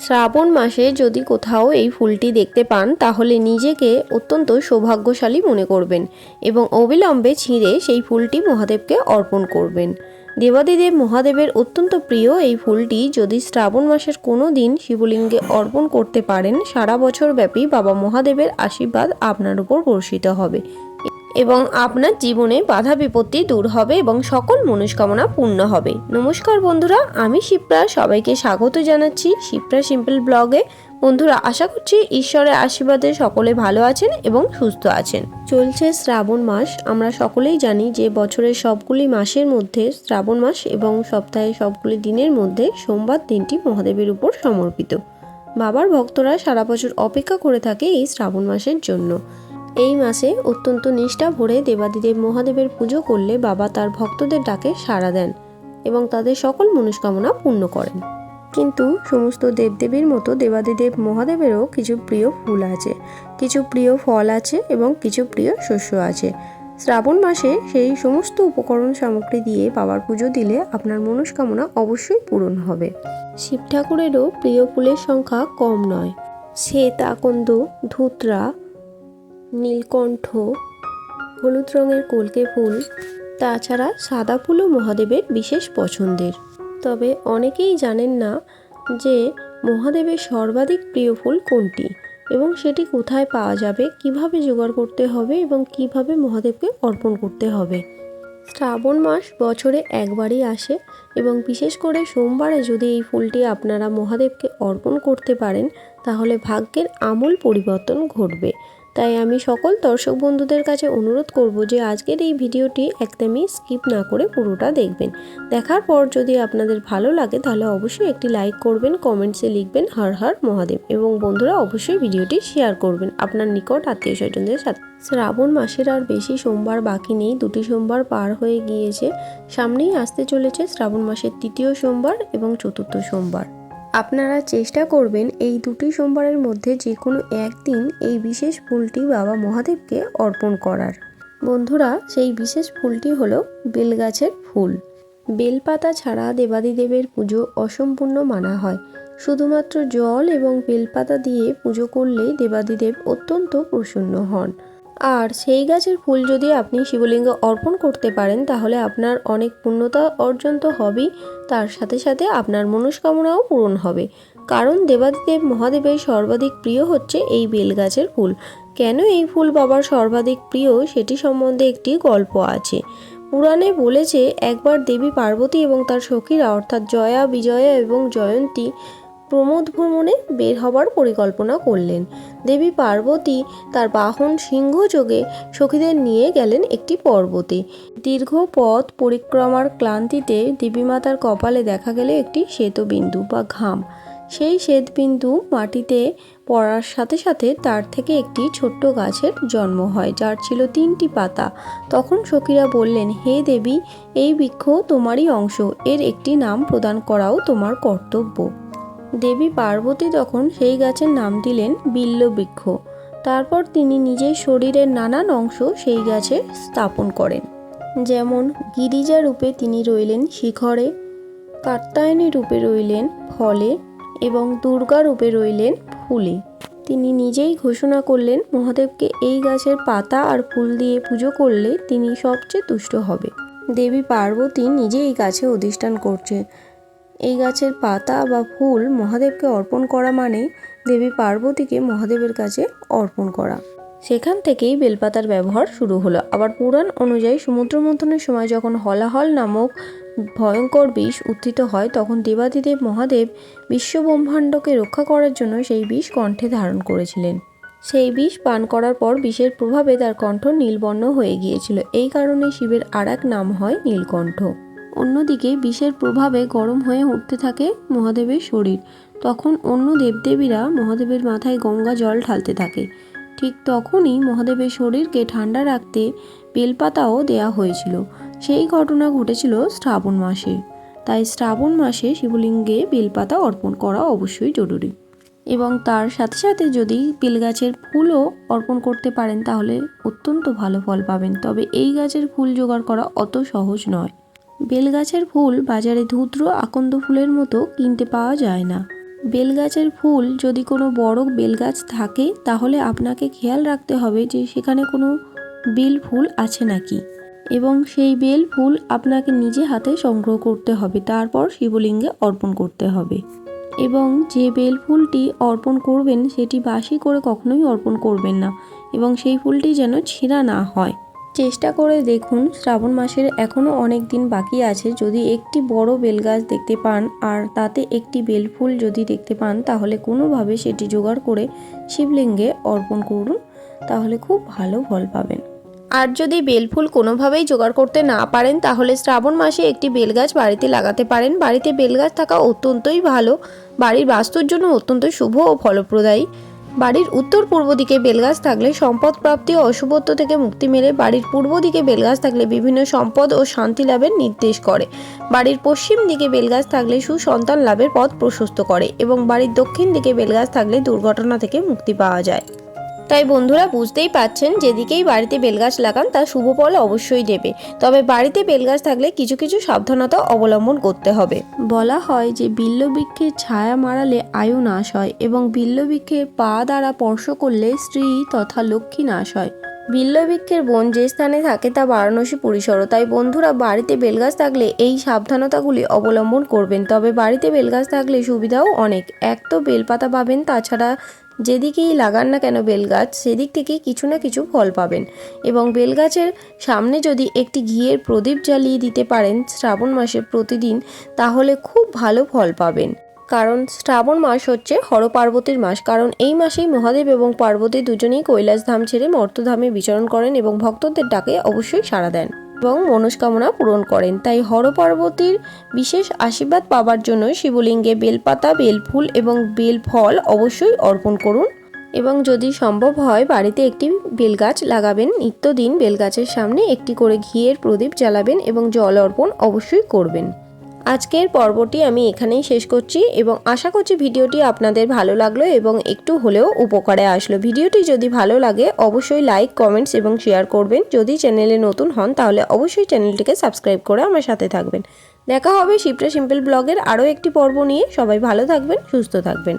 শ্রাবণ মাসে যদি কোথাও এই ফুলটি দেখতে পান, তাহলে নিজেকে অত্যন্ত সৌভাগ্যশালী মনে করবেন এবং অবিলম্বে ছিঁড়ে সেই ফুলটি মহাদেবকে অর্পণ করবেন। দেবাদিদেব মহাদেবের অত্যন্ত প্রিয় এই ফুলটি যদি শ্রাবণ মাসের কোনো দিন শিবলিঙ্গে অর্পণ করতে পারেন, সারা বছর ব্যাপী বাবা মহাদেবের আশীর্বাদ আপনার উপর বর্ষিত হবে। এবং আপনার জীবনে বাধা বিপত্তি দূর হবে এবং সকল মনস্কামনা পূর্ণ হবে। নমস্কার বন্ধুরা, আমি শিপ্রা। সবাইকে স্বাগত জানাচ্ছি শিপ্রা সিম্পল ব্লগে। বন্ধুরা, আশা করছি ঈশ্বরের আশীর্বাদে সকলে ভালো আছেন এবং সুস্থ আছেন। চলছে শ্রাবণ মাস। আমরা সকলেই জানি যে বছরের সবগুলি মাসের মধ্যে শ্রাবণ মাস এবং সপ্তাহে সবগুলি দিনের মধ্যে সোমবার দিনটি মহাদেবের উপর সমর্পিত। বাবার ভক্তরা সারা বছর অপেক্ষা করে থাকে এই শ্রাবণ মাসের জন্য। এই মাসে অত্যন্ত নিষ্ঠা ভরে দেবাদিদেব মহাদেবের পুজো করলে বাবা তার ভক্তদের ডাকে সাড়া দেন এবং তাদের সকল মনস্কামনা পূর্ণ করেন। কিন্তু সমস্ত দেবদেবীর মতো দেবাদিদেব মহাদেবেরও কিছু প্রিয় ফুল আছে, কিছু প্রিয় ফল আছে এবং কিছু প্রিয় শস্য আছে। শ্রাবণ মাসে সেই সমস্ত উপকরণ সামগ্রী দিয়ে বাবার পুজো দিলে আপনার মনস্কামনা অবশ্যই পূরণ হবে। শিব ঠাকুরেরও প্রিয় ফুলের সংখ্যা কম নয়। শ্বেত, আকন্দ, ধুতরা নীলকণ্ঠ, হলুদ রঙের কলকে ফুল, তাছাড়া সাদা ফুলও মহাদেবের বিশেষ পছন্দের। তবে অনেকেই জানেন না যে মহাদেবের সর্বাধিক প্রিয় ফুল কোনটি এবং সেটি কোথায় পাওয়া যাবে, কীভাবে জোগাড় করতে হবে এবং কীভাবে মহাদেবকে অর্পণ করতে হবে। শ্রাবণ মাস বছরে একবারই আসে এবং বিশেষ করে সোমবারে যদি এই ফুলটি আপনারা মহাদেবকে অর্পণ করতে পারেন, তাহলে ভাগ্যের আমূল পরিবর্তন ঘটবে। তাই আমি সকল দর্শক বন্ধুদের কাছে অনুরোধ করব যে আজকের এই ভিডিওটি একদমই স্কিপ না করে পুরোটা দেখবেন। দেখার পর যদি আপনাদের ভালো লাগে তাহলে অবশ্যই একটি লাইক করবেন, কমেন্টসে লিখবেন হর হর মহাদেব এবং বন্ধুরা অবশ্যই ভিডিওটি শেয়ার করবেন আপনার নিকট আত্মীয় স্বজনদের সাথে। শ্রাবণ মাসের আর বেশি সোমবার বাকি নেই, দুটি সোমবার পার হয়ে গিয়েছে, সামনেই আসতে চলেছে শ্রাবণ মাসের তৃতীয় সোমবার এবং চতুর্থ সোমবার। আপনারা চেষ্টা করবেন এই দুটি সোমবারের মধ্যে যে কোনো একদিন এই বিশেষ ফুলটি বাবা মহাদেবকে অর্পণ করার। বন্ধুরা, সেই বিশেষ ফুলটি হলো বেলগাছের ফুল। বেলপাতা ছাড়া দেবাদিদেবের পুজো অসম্পূর্ণ মানা হয়। শুধুমাত্র জল এবং বেলপাতা দিয়ে পুজো করলেই দেবাদিদেব অত্যন্ত প্রসন্ন হন। আর সেই গাছের ফুল যদি আপনি শিবলিঙ্গে অর্পণ করতে পারেন, তাহলে আপনার অনেক পূর্ণতা অর্জন তো হবেই। তার সাথে সাথে আপনার মনস্কামনাও পূরণ হবে। কারণ দেবাদিদেব মহাদেবের সর্বাধিক প্রিয় হচ্ছে এই বেলগাছের ফুল। কেন এই ফুল বাবার সর্বাধিক প্রিয় সেটি সম্বন্ধে একটি গল্প আছে। পুরাণে বলেছে, একবার দেবী পার্বতী এবং তার সখীরা, অর্থাৎ জয়া, বিজয়া এবং জয়ন্তী প্রমোদ ভ্রমণে বের হবার পরিকল্পনা করলেন। দেবী পার্বতী তার বাহন সিংহযোগে সখীদের নিয়ে গেলেন একটি পর্বতে। দীর্ঘ পথ পরিক্রমার ক্লান্তিতে দেবীমাতার কপালে দেখা গেলে একটি শ্বেতবিন্দু বা ঘাম। সেই শ্বেতবিন্দু মাটিতে পড়ার সাথে সাথে তার থেকে একটি ছোট্ট গাছের জন্ম হয়, যার ছিল তিনটি পাতা। তখন সখীরা বললেন, হে দেবী, এই বৃক্ষ তোমারই অংশ। এর একটি নাম প্রদান করাও তোমার কর্তব্য। দেবী পার্বতী তখন সেই গাছের নাম দিলেন বিল্ল বৃক্ষ। তারপর তিনি নিজের শরীরের নানান অংশ সেই গাছে স্থাপন করেন। যেমন গিরিজা রূপে তিনি রইলেন শিখরে, কাত্যায়নী রূপে রইলেন ফলে এবং দুর্গা রূপে রইলেন ফুলে। তিনি নিজেই ঘোষণা করলেন, মহাদেবকে এই গাছের পাতা আর ফুল দিয়ে পুজো করলে তিনি সবচেয়ে তুষ্ট হবে। দেবী পার্বতী নিজে এই গাছে অধিষ্ঠান করছে। এই গাছের পাতা বা ফুল মহাদেবকে অর্পণ করা মানে দেবী পার্বতীকে মহাদেবের কাছে অর্পণ করা। সেখান থেকেই বেলপাতার ব্যবহার শুরু হলো। আবার পুরাণ অনুযায়ী সমুদ্র মন্থনের সময় যখন হলাহল নামক ভয়ঙ্কর বিষ উত্থিত হয়, তখন দেবাদিদেব মহাদেব বিশ্বব্রহ্মাণ্ডকে রক্ষা করার জন্য সেই বিষ কণ্ঠে ধারণ করেছিলেন। সেই বিষ পান করার পর বিষের প্রভাবে তার কণ্ঠ নীলবর্ণ হয়ে গিয়েছিল। এই কারণে শিবের আর নাম হয় নীলকণ্ঠ। অন্যদিকে বিষের প্রভাবে গরম হয়ে উঠতে থাকে মহাদেবের শরীর। তখন অন্য দেবদেবীরা মহাদেবের মাথায় গঙ্গা জল ঢালতে থাকে। ঠিক তখনই মহাদেবের শরীরকে ঠান্ডা রাখতে বেলপাতাও দেয়া হয়েছিল। সেই ঘটনা ঘটেছিল শ্রাবণ মাসে। তাই শ্রাবণ মাসে শিবলিঙ্গে বেলপাতা অর্পণ করা অবশ্যই জরুরি। এবং তার সাথে সাথে যদি বেলগাছের ফুলও অর্পণ করতে পারেন, তাহলে অত্যন্ত ভালো ফল পাবেন। তবে এই গাছের ফুল জোগাড় করা অত সহজ নয়। বেলগাছের ফুল বাজারে ধূদ্র, আকন্দ ফুলের মতো কিনতে পাওয়া যায় না। বেলগাছের ফুল যদি কোনো বড় বেলগাছ থাকে, তাহলে আপনাকে খেয়াল রাখতে হবে যে সেখানে কোনো বেল ফুল আছে নাকি। এবং সেই বেল ফুল আপনাকে নিজে হাতে সংগ্রহ করতে হবে, তারপর শিবলিঙ্গে অর্পণ করতে হবে। এবং যে বেল ফুলটি অর্পণ করবেন, সেটি বাসি করে কখনোই অর্পণ করবেন না। এবং সেই ফুলটি যেন ছেঁড়া না হয়। চেষ্টা করে দেখুন, শ্রাবণ মাসের এখনও অনেক দিন বাকি আছে। যদি একটি বড় বেলগাছ দেখতে পান আর তাতে একটি বেলফুল যদি দেখতে পান, তাহলে কোনোভাবে সেটি জোগাড় করে শিবলিঙ্গে অর্পণ করুন। তাহলে খুব ভালো ফল পাবেন। আর যদি বেলফুল কোনোভাবেই জোগাড় করতে না পারেন, তাহলে শ্রাবণ মাসে একটি বেলগাছ বাড়িতে লাগাতে পারেন। বাড়িতে বেলগাছ থাকা অত্যন্তই ভালো। বাড়ির বাস্তুর জন্য অত্যন্ত শুভ ও ফলপ্রদায়ী। বাড়ির উত্তর পূর্ব দিকে বেলগাছ থাকলে সম্পদ প্রাপ্তি ও অশুভত্ব থেকে মুক্তি মেলে। বাড়ির পূর্ব দিকে বেলগাছ থাকলে বিভিন্ন সম্পদ ও শান্তি লাভের নির্দেশ করে। বাড়ির পশ্চিম দিকে বেলগাছ থাকলে সুসন্তান লাভের পথ প্রশস্ত করে এবং বাড়ির দক্ষিণ দিকে বেলগাছ থাকলে দুর্ঘটনা থেকে মুক্তি পাওয়া যায়। তাই বন্ধুরা বুঝতেই পাচ্ছেন যেদিকেই বাড়িতে বেলগাছ লাগান তার শুভ ফল অবশ্যই দেবে। তবে বাড়িতে বেলগাছ থাকলে কিছু কিছু সাবধানতা অবলম্বন করতে হবে। বলা হয় যে বিল্লবৃক্ষের ছায়া মারালে আয়ু নাশ হয় এবং বিল্লবৃক্ষের পা দ্বারা স্পর্শ করলে স্ত্রী তথা লক্ষ্মী নাশ হয়। বিল্লবৃক্ষের বন যে স্থানে থাকে তা বারাণসী পরিসর। তাই বন্ধুরা বাড়িতে বেলগাছ থাকলে এই সাবধানতাগুলি অবলম্বন করবেন। তবে বাড়িতে বেলগাছ থাকলে সুবিধাও অনেক। এক তো বেলপাতা পাবেন তাছাড়া যেদিকেই লাগান না কেন বেলগাছ, সেদিক থেকে কিছু না কিছু ফল পাবেন। এবং বেলগাছের সামনে যদি একটি ঘিয়ের প্রদীপ জ্বালিয়ে দিতে পারেন শ্রাবণ মাসে প্রতিদিন, তাহলে খুব ভালো ফল পাবেন। কারণ শ্রাবণ মাস হচ্ছে হর পার্বতীর মাস। কারণ এই মাসেই মহাদেব এবং পার্বতী দুজনেই কৈলাস ধাম ছেড়ে মর্তধামে বিচরণ করেন এবং ভক্তদের ডাকে অবশ্যই সাড়া দেন। এবং মনস্কামনা পূরণ করেন। তাই হরপার্বতীর বিশেষ আশীর্বাদ পাবার জন্য শিবলিঙ্গে বেলপাতা, বেলফুল এবং বেলফল অবশ্যই অর্পণ করুন এবং যদি সম্ভব হয় বাড়িতে একটি বেলগাছ লাগাবেন। নিত্যদিন বেলগাছের সামনে একটি করে ঘিয়ের প্রদীপ জ্বালাবেন এবং জল অর্পণ অবশ্যই করবেন। আজকের পর্বটি আমি এখানেই শেষ করছি এবং আশা করছি ভিডিওটি আপনাদের ভালো লাগল এবং একটু হলেও উপকারে আসলো। ভিডিওটি যদি ভালো লাগে, অবশ্যই লাইক কমেন্টস এবং শেয়ার করবেন। যদি চ্যানেলে নতুন হন, তাহলে অবশ্যই চ্যানেলটিকে সাবস্ক্রাইব করে আমার সাথে থাকবেন। দেখা হবে শিপ্রা সিম্পল ব্লগের আরও একটি পর্ব নিয়ে। সবাই ভালো থাকবেন, সুস্থ থাকবেন।